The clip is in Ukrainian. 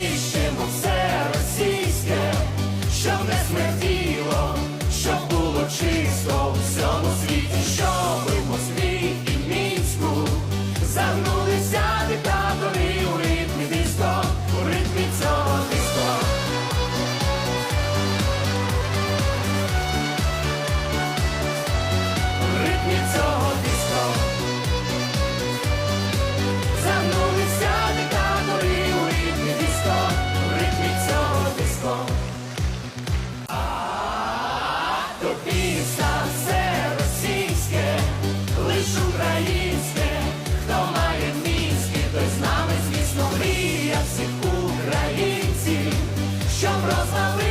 знищимо все російське, щоб не смерті. rozmawiamy.